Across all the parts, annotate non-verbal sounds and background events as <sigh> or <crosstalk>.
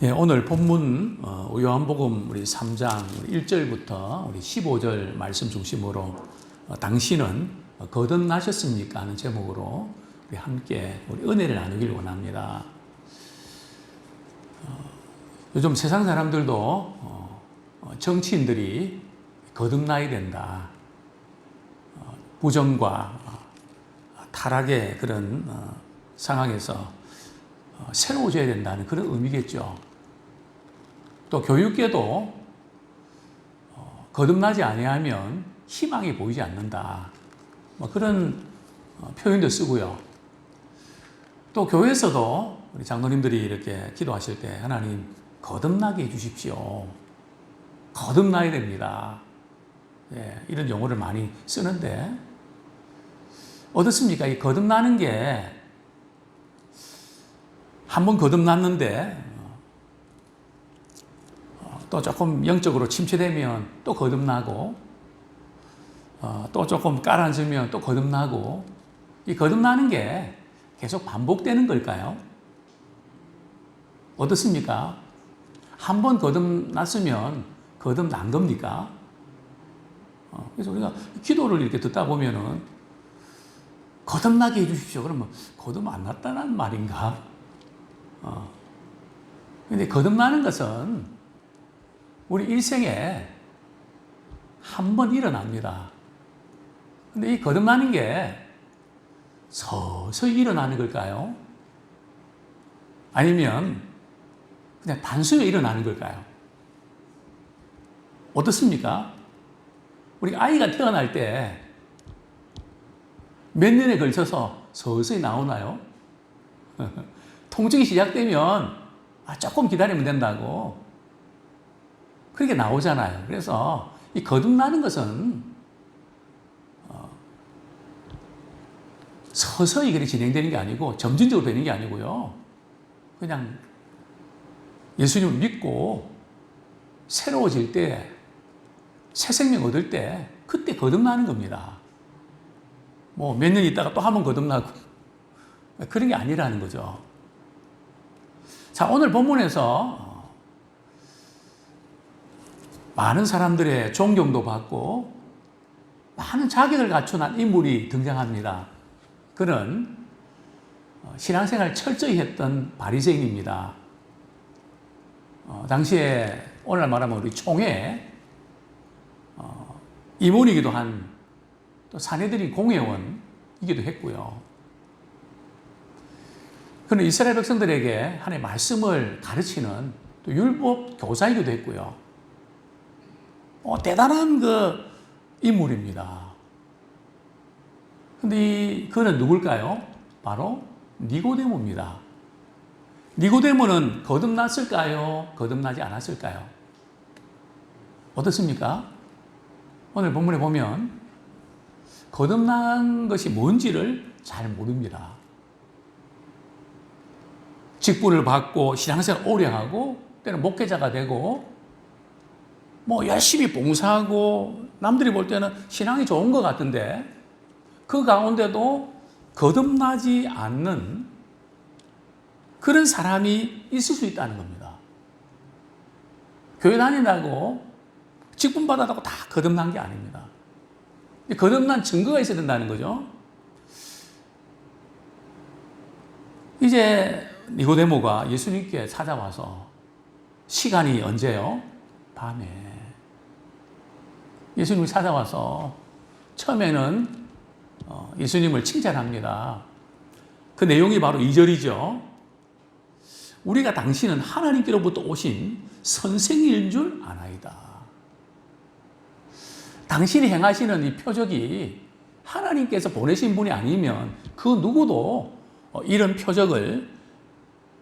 예, 오늘 본문 어, 요한복음 우리 3장 1절부터 우리 15절 말씀 중심으로 어, 당신은 거듭나셨습니까 하는 제목으로 우리 함께 우리 은혜를 나누길 원합니다. 어, 요즘 세상 사람들도 어, 어, 정치인들이 거듭나야 된다. 어, 부정과 어, 타락의 그런 어, 상황에서 어, 새로워져야 된다는 그런 의미겠죠. 또 교육계도 어, 거듭나지 아니하면 희망이 보이지 않는다. 뭐 그런 어, 표현도 쓰고요. 또 교회에서도 우리 장로님들이 이렇게 기도하실 때 하나님 거듭나게 해주십시오. 거듭나야 됩니다. 예, 이런 용어를 많이 쓰는데 어떻습니까? 이 거듭나는 게 한 번 거듭났는데 어, 또 조금 영적으로 침체되면 또 거듭나고 어, 또 조금 깔아앉으면 또 거듭나고 이 거듭나는 게 계속 반복되는 걸까요? 어떻습니까? 한 번 거듭났으면 거듭난 겁니까? 어, 그래서 우리가 기도를 이렇게 듣다 보면은 거듭나게 해주십시오. 그러면 거듭 안 났다는 말인가? 어. 근데 거듭나는 것은 우리 일생에 한 번 일어납니다. 근데 이 거듭나는 게 서서히 일어나는 걸까요? 아니면 그냥 단숨에 일어나는 걸까요? 어떻습니까? 우리 아이가 태어날 때 몇 년에 걸쳐서 서서히 나오나요? <laughs> 통증이 시작되면 아, 조금 기다리면 된다고 그렇게 나오잖아요. 그래서 이 거듭나는 것은 어, 서서히 그렇게 진행되는 게 아니고 점진적으로 되는 게 아니고요. 그냥 예수님을 믿고 새로워질 때, 새 생명 얻을 때, 그때 거듭나는 겁니다. 뭐 몇 년 있다가 또 한 번 거듭나고 그런 게 아니라는 거죠. 자, 오늘 본문에서 많은 사람들의 존경도 받고 많은 자격을 갖춘 인물이 등장합니다. 그는 신앙생활 철저히 했던 바리새인입니다. 어, 당시에 오늘날 말하면 우리 총회 어, 임원이기도 한 또 사내들이 공회원이기도 했고요. 그는 이스라엘 백성들에게 하나님의 말씀을 가르치는 또 율법 교사이기도 했고요. 어, 대단한 그 인물입니다. 근데 이, 그는 누굴까요? 바로 니고데모입니다. 니고데모는 거듭났을까요? 거듭나지 않았을까요? 어떻습니까? 오늘 본문에 보면 거듭난 것이 뭔지를 잘 모릅니다. 직분을 받고 신앙생활 오래 하고 때는 목회자가 되고 뭐 열심히 봉사하고 남들이 볼 때는 신앙이 좋은 것 같은데 그 가운데도 거듭나지 않는 그런 사람이 있을 수 있다는 겁니다. 교회 다닌다고 직분 받았다고 다 거듭난 게 아닙니다. 거듭난 증거가 있어야 된다는 거죠. 이제 니고데모가 예수님께 찾아와서 시간이 언제요? 밤에. 예수님이 찾아와서 처음에는 어, 예수님을 칭찬합니다. 그 내용이 바로 2절이죠. 우리가 당신은 하나님께로부터 오신 선생일 줄 아나이다. 당신이 행하시는 이 표적이 하나님께서 보내신 분이 아니면 그 누구도 어, 이런 표적을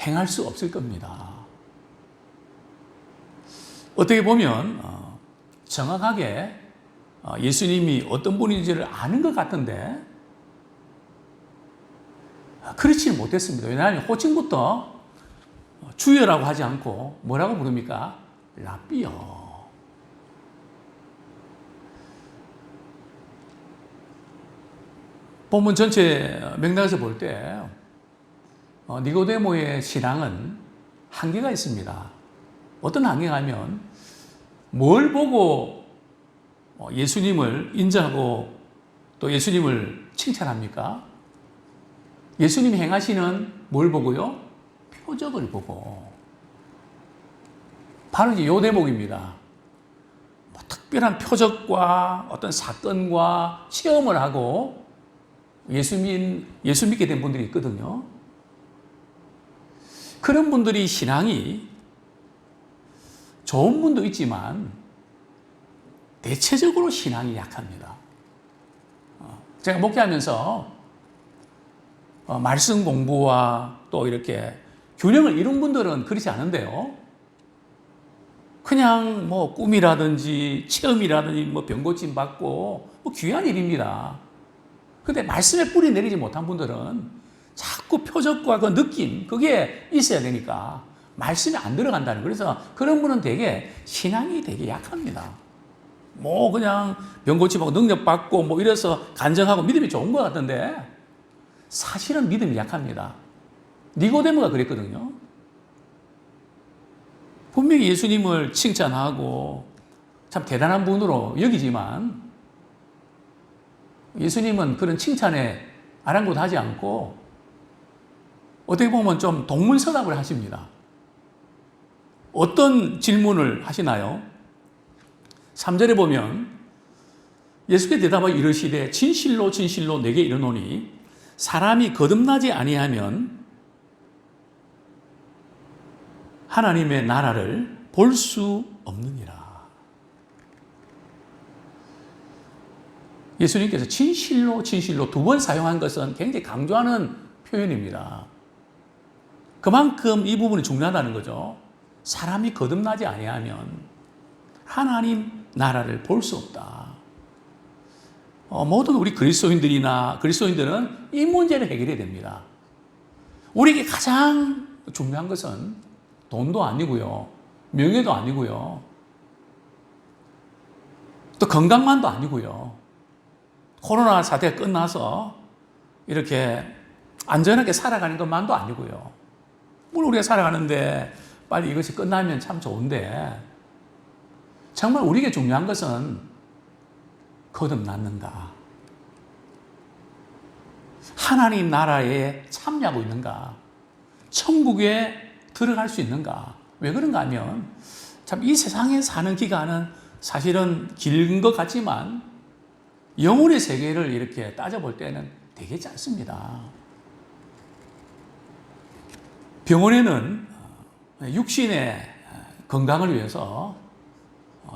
행할 수 없을 겁니다. 어떻게 보면 어, 정확하게 어, 예수님이 어떤 분인지를 아는 것 같은데 그렇지는 못했습니다. 왜냐하면 호칭부터 주여라고 하지 않고 뭐라고 부릅니까? 라비요. 본문 전체 맥락에서 볼 때, 어, 니고데모의 신앙은 한계가 있습니다. 어떤 한계가 하면 뭘 보고 어, 예수님을 인정하고 또 예수님을 칭찬합니까? 예수님이 행하시는 뭘 보고요? 표적을 보고. 바로 이제 요 대목입니다. 뭐 특별한 표적과 어떤 사건과 체험을 하고 예수 믿, 예수 믿게 된 분들이 있거든요. 그런 분들이 신앙이 좋은 분도 있지만 대체적으로 신앙이 약합니다. 어, 제가 목회하면서 어, 말씀 공부와 또 이렇게 균형을 이룬 분들은 그렇지 않은데요. 그냥 뭐 꿈이라든지 체험이라든지 뭐 병고침 받고 뭐 귀한 일입니다. 근데 말씀에 뿌리 내리지 못한 분들은 자꾸 표적과 그 느낌 그게 있어야 되니까 말씀이 안 들어간다는. 그래서 그런 분은 되게 신앙이 되게 약합니다. 뭐 그냥 병고침하고 능력 받고 뭐 이래서 간증하고 믿음이 좋은 것 같은데 사실은 믿음이 약합니다. 니고데모가 그랬거든요. 분명히 예수님을 칭찬하고 참 대단한 분으로 여기지만 예수님은 그런 칭찬에 아랑곳하지 않고 어떻게 보면 좀 동문서답을 하십니다. 어떤 질문을 하시나요? 3절에 보면 예수께 대답하여 이르시되 진실로 진실로 내게 이르노니 사람이 거듭나지 아니하면 하나님의 나라를 볼 수 없느니라. 예수님께서 진실로 진실로 두 번 사용한 것은 굉장히 강조하는 표현입니다. 그만큼 이 부분이 중요하다는 거죠. 사람이 거듭나지 아니하면 하나님 나라를 볼 수 없다. 어, 모든 우리 그리스도인들이나 그리스도인들은 이 문제를 해결해야 됩니다. 우리에게 가장 중요한 것은 돈도 아니고요. 명예도 아니고요. 또 건강만도 아니고요. 코로나 사태가 끝나서 이렇게 안전하게 살아가는 것만도 아니고요. 물론 우리가 살아가는데 빨리 이것이 끝나면 참 좋은데 정말 우리에게 중요한 것은 거듭났는가? 하나님 나라에 참여하고 있는가? 천국에 들어갈 수 있는가? 왜 그런가 하면 참 이 세상에 사는 기간은 사실은 긴 것 같지만 영혼의 세계를 이렇게 따져볼 때는 되게 짧습니다. 병원에는 육신의 건강을 위해서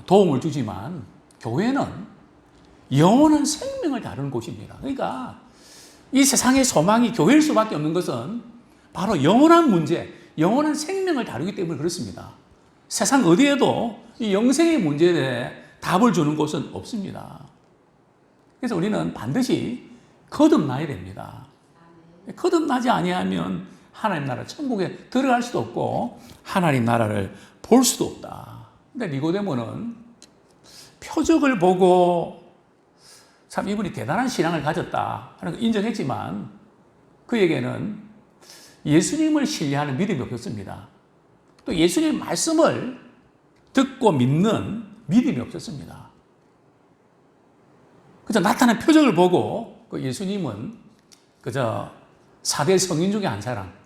도움을 주지만 교회는 영원한 생명을 다루는 곳입니다. 그러니까 이 세상의 소망이 교회일 수밖에 없는 것은 바로 영원한 문제, 영원한 생명을 다루기 때문에 그렇습니다. 세상 어디에도 이 영생의 문제에 대해 답을 주는 곳은 없습니다. 그래서 우리는 반드시 거듭나야 됩니다. 거듭나지 아니하면 하나님 나라 천국에 들어갈 수도 없고 하나님 나라를 볼 수도 없다. 근데 니고데모는 표적을 보고 참 이분이 대단한 신앙을 가졌다 하는 걸 인정했지만 그에게는 예수님을 신뢰하는 믿음이 없었습니다. 또 예수님 말씀을 듣고 믿는 믿음이 없었습니다. 그저 나타난 표적을 보고 그 예수님은 그저 사대 성인 중에 한 사람, 어,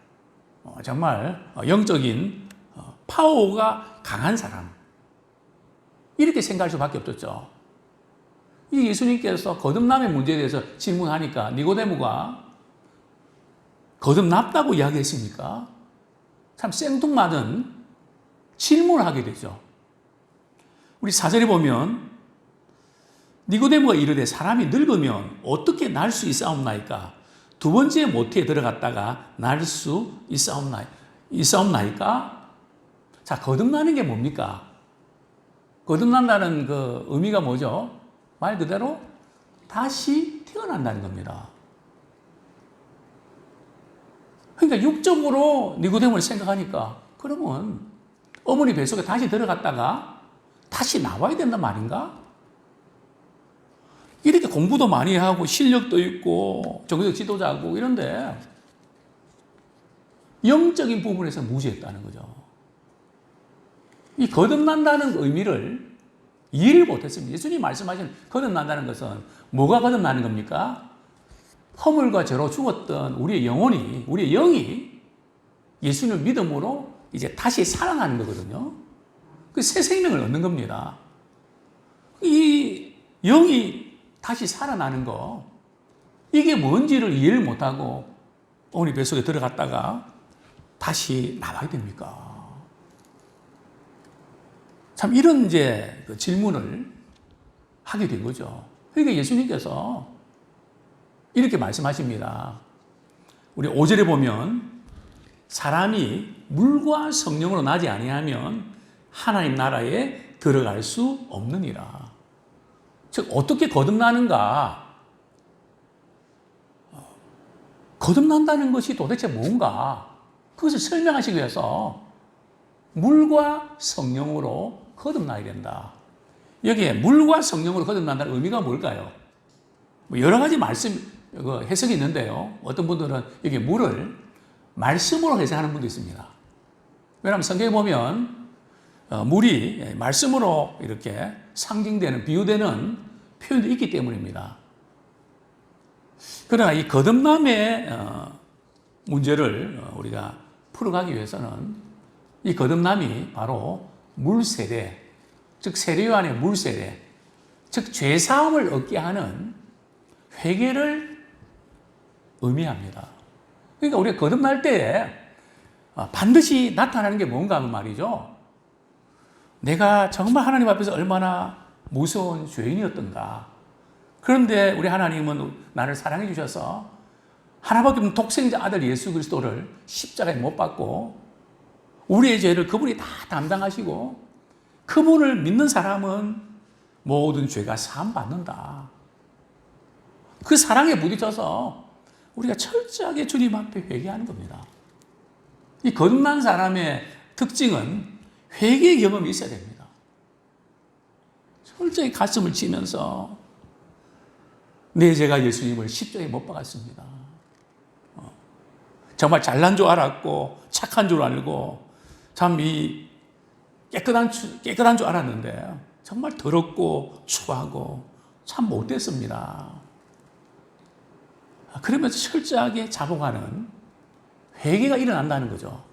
정말 영적인 어, 파워가 강한 사람, 이렇게 생각할 수밖에 없었죠. 이 예수님께서 거듭남의 문제에 대해서 질문하니까 니고데모가 거듭났다고 이야기했습니까? 참 생뚱맞은 질문을 하게 되죠. 우리 사절에 보면 니고데모가 이르되 사람이 늙으면 어떻게 날 수 있사옵나이까? 두 번째 모태에 들어갔다가 날 수 있사옵나이, 있사옵나이까? 자, 거듭나는 게 뭡니까? 거듭난다는 그 의미가 뭐죠? 말 그대로 다시 태어난다는 겁니다. 그러니까 육적으로 니고데모를 생각하니까 그러면 어머니 뱃속에 다시 들어갔다가 다시 나와야 된단 말인가? 이렇게 공부도 많이 하고 실력도 있고 정교적 지도자고 이런데 영적인 부분에서 무지했다는 거죠. 이 거듭난다는 의미를 이해를 못했습니다. 예수님 말씀하신 거듭난다는 것은 뭐가 거듭나는 겁니까? 허물과 죄로 죽었던 우리의 영혼이, 우리의 영이 예수님을 믿음으로 이제 다시 살아나는 거거든요. 그 새 생명을 얻는 겁니다. 이 영이 다시 살아나는 거, 이게 뭔지를 이해를 못하고 어머니 뱃속에 들어갔다가 다시 나와야 됩니까? 참 이런 이제 그 질문을 하게 된 거죠. 그러니까 예수님께서 이렇게 말씀하십니다. 우리 5절에 보면 사람이 물과 성령으로 나지 아니하면 하나님 나라에 들어갈 수 없느니라. 즉 어떻게 거듭나는가? 어, 거듭난다는 것이 도대체 뭔가? 그것을 설명하시기 위해서 물과 성령으로 거듭나야 된다. 여기에 물과 성령으로 거듭난다는 의미가 뭘까요? 뭐 여러 가지 말씀, 그 해석이 있는데요. 어떤 분들은 여기 물을 말씀으로 해석하는 분도 있습니다. 왜냐하면 성경에 보면 어, 물이 말씀으로 이렇게 상징되는, 비유되는 표현도 있기 때문입니다. 그러나 이 거듭남의 어, 문제를 어, 우리가 풀어가기 위해서는 이 거듭남이 바로 물세례, 즉 세례 안의 물세례, 즉 죄사함을 얻게 하는 회개를 의미합니다. 그러니까 우리가 거듭날 때 반드시 나타나는 게 뭔가 하면 말이죠. 내가 정말 하나님 앞에서 얼마나 무서운 죄인이었던가. 그런데 우리 하나님은 나를 사랑해 주셔서 하나밖에 없는 독생자 아들 예수 그리스도를 십자가에 못 박고 우리의 죄를 그분이 다 담당하시고 그분을 믿는 사람은 모든 죄가 사함 받는다. 그 사랑에 부딪혀서 우리가 철저하게 주님 앞에 회개하는 겁니다. 이 거듭난 사람의 특징은 회개 경험이 있어야 됩니다. 철저히 가슴을 치면서 내 죄가 예수님을 십자가에 못 박았습니다. 어. 정말 잘난 줄 알았고 착한 줄 알고 참 이 깨끗한 깨끗한 줄 알았는데 정말 더럽고 추하고 참 못됐습니다. 그러면서 철저하게 자복하는 회개가 일어난다는 거죠.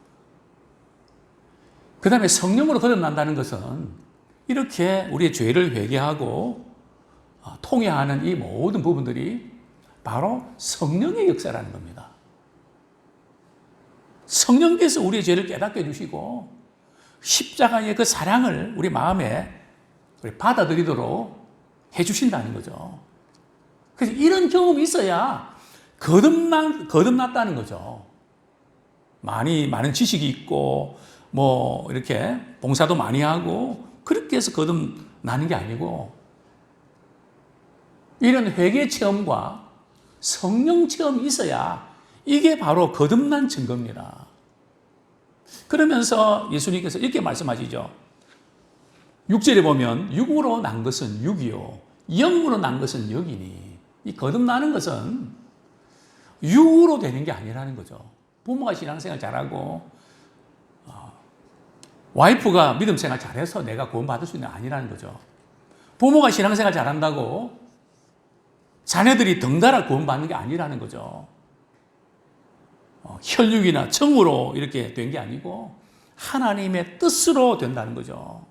그 다음에 성령으로 거듭난다는 것은 이렇게 우리의 죄를 회개하고 어, 통회하는 이 모든 부분들이 바로 성령의 역사라는 겁니다. 성령께서 우리의 죄를 깨닫게 해주시고 십자가의 그 사랑을 우리 마음에 우리 받아들이도록 해주신다는 거죠. 그래서 이런 경험이 있어야 거듭난, 거듭났다는 거죠. 많이, 많은 지식이 있고, 뭐, 이렇게 봉사도 많이 하고, 그렇게 해서 거듭나는 게 아니고, 이런 회개 체험과 성령 체험이 있어야 이게 바로 거듭난 증거입니다. 그러면서 예수님께서 이렇게 말씀하시죠. 6절에 보면 육으로 난 것은 육이요 영으로 난 것은 영이니 이 거듭나는 것은 육으로 되는 게 아니라는 거죠. 부모가 신앙생활 잘하고 어, 와이프가 믿음 생활 잘해서 내가 구원받을 수 있는 아니라는 거죠. 부모가 신앙생활 잘한다고 자녀들이 덩달아 구원받는 게 아니라는 거죠. 어, 혈육이나 청으로 이렇게 된 게 아니고 하나님의 뜻으로 된다는 거죠.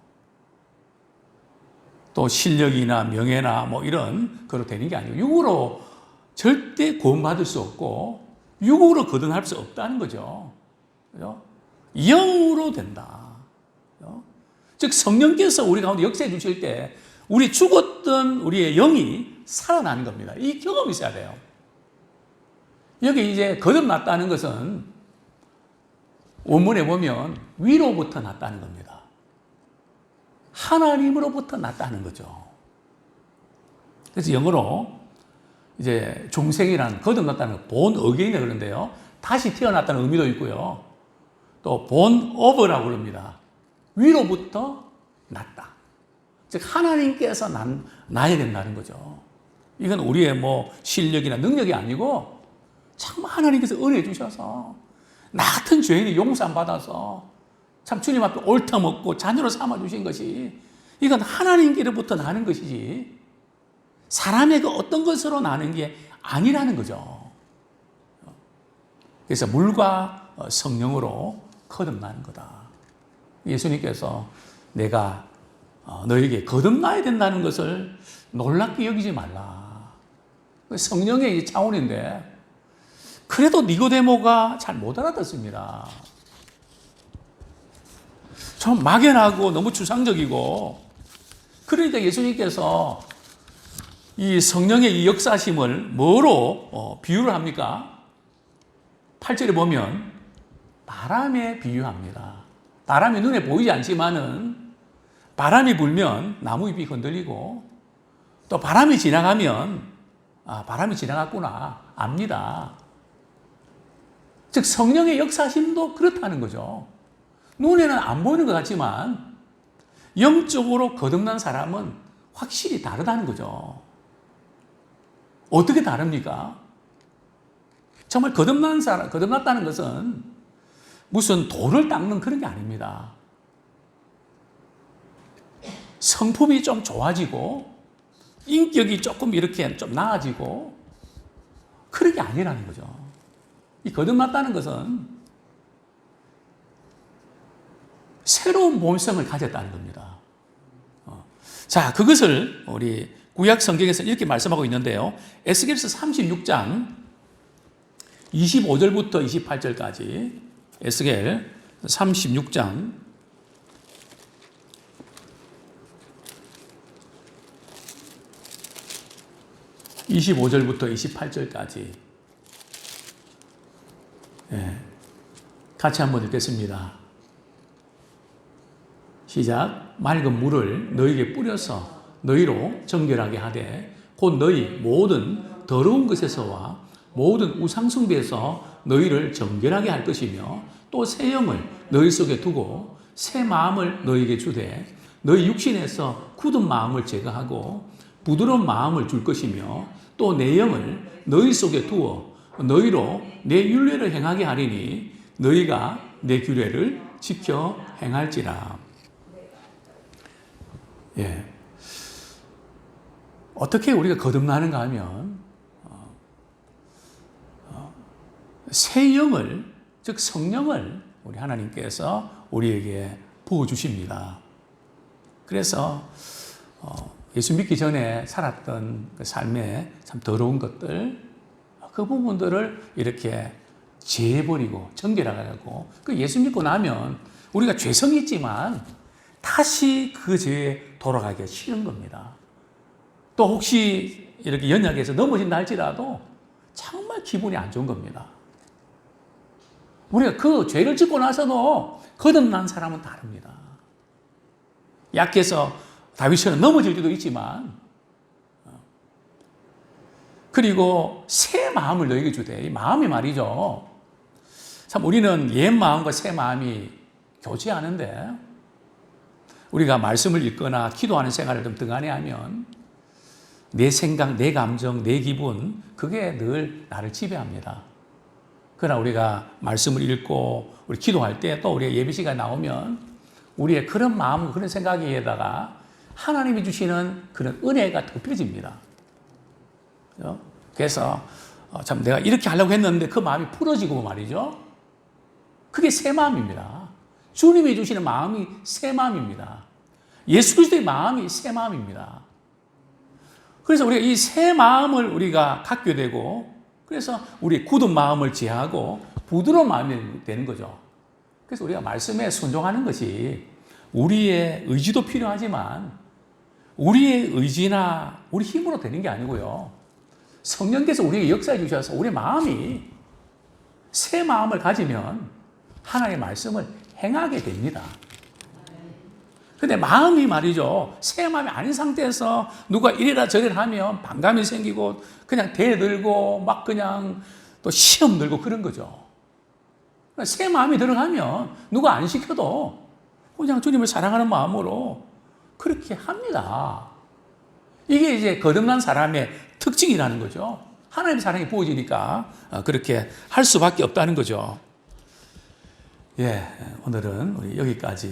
또 실력이나 명예나 뭐 이런 그로 되는 게 아니고 육으로 절대 구원받을 수 없고 육으로 거듭날 수 없다는 거죠. 그죠? 영으로 된다. 즉 성령께서 우리 가운데 역사해 주실 때 우리 죽었던 우리의 영이 살아나는 겁니다. 이 경험이 있어야 돼요. 여기 이제 거듭났다는 것은 원문에 보면 위로부터 났다는 겁니다. 하나님으로부터 났다는 거죠. 그래서 영어로 이제 중생이란 거듭났다는 본 어게인이 그런데요. 다시 태어났다는 의미도 있고요. 또 본 오버라고 그럽니다. 위로부터 났다. 즉 하나님께서 난, 나야 된다는 거죠. 이건 우리의 뭐 실력이나 능력이 아니고 정말 하나님께서 은혜 주셔서 나 같은 죄인이 용서 안 받아서 참 주님 앞에 옳다 먹고 자녀로 삼아 주신 것이 이건 하나님께로부터 나는 것이지 사람의 그 어떤 것으로 나는 게 아니라는 거죠. 그래서 물과 어, 성령으로 거듭나는 거다. 예수님께서 내가 어, 너에게 거듭나야 된다는 것을 놀랍게 여기지 말라. 그 성령의 차원인데 그래도 니고데모가 잘 못 알아듣습니다. 좀 막연하고 너무 추상적이고 그러니까 예수님께서 이 성령의 이 역사심을 뭐로 어, 비유를 합니까? 8절에 보면 바람에 비유합니다. 바람이 눈에 보이지 않지만은 바람이 불면 나무 잎이 흔들리고 또 바람이 지나가면 아, 바람이 지나갔구나 압니다. 즉 성령의 역사심도 그렇다는 거죠. 눈에는 안 보이는 것 같지만 영적으로 거듭난 사람은 확실히 다르다는 거죠. 어떻게 다릅니까? 정말 거듭난 사람, 거듭났다는 것은 무슨 돌을 닦는 그런 게 아닙니다. 성품이 좀 좋아지고 인격이 조금 이렇게 좀 나아지고 그런 게 아니라는 거죠. 이 거듭났다는 것은 새로운 몸성을 가졌다는 겁니다. 어. 자, 그것을 우리 구약 성경에서 이렇게 말씀하고 있는데요. 에스겔서 36장 25절부터 28절까지 에스겔 36장 25절부터 28절까지 예, 같이 한번 읽겠습니다. 시작. 맑은 물을 너에게 뿌려서 너희로 정결하게 하되 곧 너희 모든 더러운 것에서와 모든 우상숭배에서 너희를 정결하게 할 것이며 또 새 영을 너희 속에 두고 새 마음을 너희에게 주되 너희 육신에서 굳은 마음을 제거하고 부드러운 마음을 줄 것이며 또 내 영을 너희 속에 두어 너희로 내 윤례를 행하게 하리니 너희가 내 규례를 지켜 행할지라. 예. 어떻게 우리가 거듭나는가 하면 어, 어, 새 영을 즉 성령을 우리 하나님께서 우리에게 부어 주십니다. 그래서 어, 예수 믿기 전에 살았던 그 삶의 참 더러운 것들 그 부분들을 이렇게 제해버리고 정결하고 그 예수 믿고 나면 우리가 죄성이 있지만 다시 그 죄에 돌아가기가 싫은 겁니다. 또 혹시 이렇게 연약해서 넘어진다 할지라도 정말 기분이 안 좋은 겁니다. 우리가 그 죄를 짓고 나서도 거듭난 사람은 다릅니다. 약해서 다윗처럼 넘어질 때도 있지만 어, 그리고 새 마음을 너에게 주되 이 마음이 말이죠. 참 우리는 옛 마음과 새 마음이 교제하는데 우리가 말씀을 읽거나 기도하는 생활을 좀 등한히 하면 내 생각, 내 감정, 내 기분 그게 늘 나를 지배합니다. 그러나 우리가 말씀을 읽고 우리 기도할 때 또 우리의 예배 시간 나오면 우리의 그런 마음, 그런 생각에다가 하나님이 주시는 그런 은혜가 덮여집니다. 그래서 어, 참 내가 이렇게 하려고 했는데 그 마음이 풀어지고 말이죠. 그게 새 마음입니다. 주님이 주시는 마음이 새 마음입니다. 예수 그리스도의 마음이 새 마음입니다. 그래서 우리가 이 새 마음을 우리가 갖게 되고 그래서 우리 굳은 마음을 지하고 부드러운 마음이 되는 거죠. 그래서 우리가 말씀에 순종하는 것이 우리의 의지도 필요하지만 우리의 의지나 우리 힘으로 되는 게 아니고요. 성령께서 우리에게 역사해 주셔서 우리 마음이 새 마음을 가지면 하나님의 말씀을 행하게 됩니다. 근데 마음이 말이죠. 새 마음이 아닌 상태에서 누가 이래라 저래라 하면 반감이 생기고 그냥 대들고 막 그냥 또 시험 들고 그런 거죠. 새 마음이 들어가면 누가 안 시켜도 그냥 주님을 사랑하는 마음으로 그렇게 합니다. 이게 이제 거듭난 사람의 특징이라는 거죠. 하나님의 사랑이 부어지니까 그렇게 할 수밖에 없다는 거죠. 예, 오늘은 우리 여기까지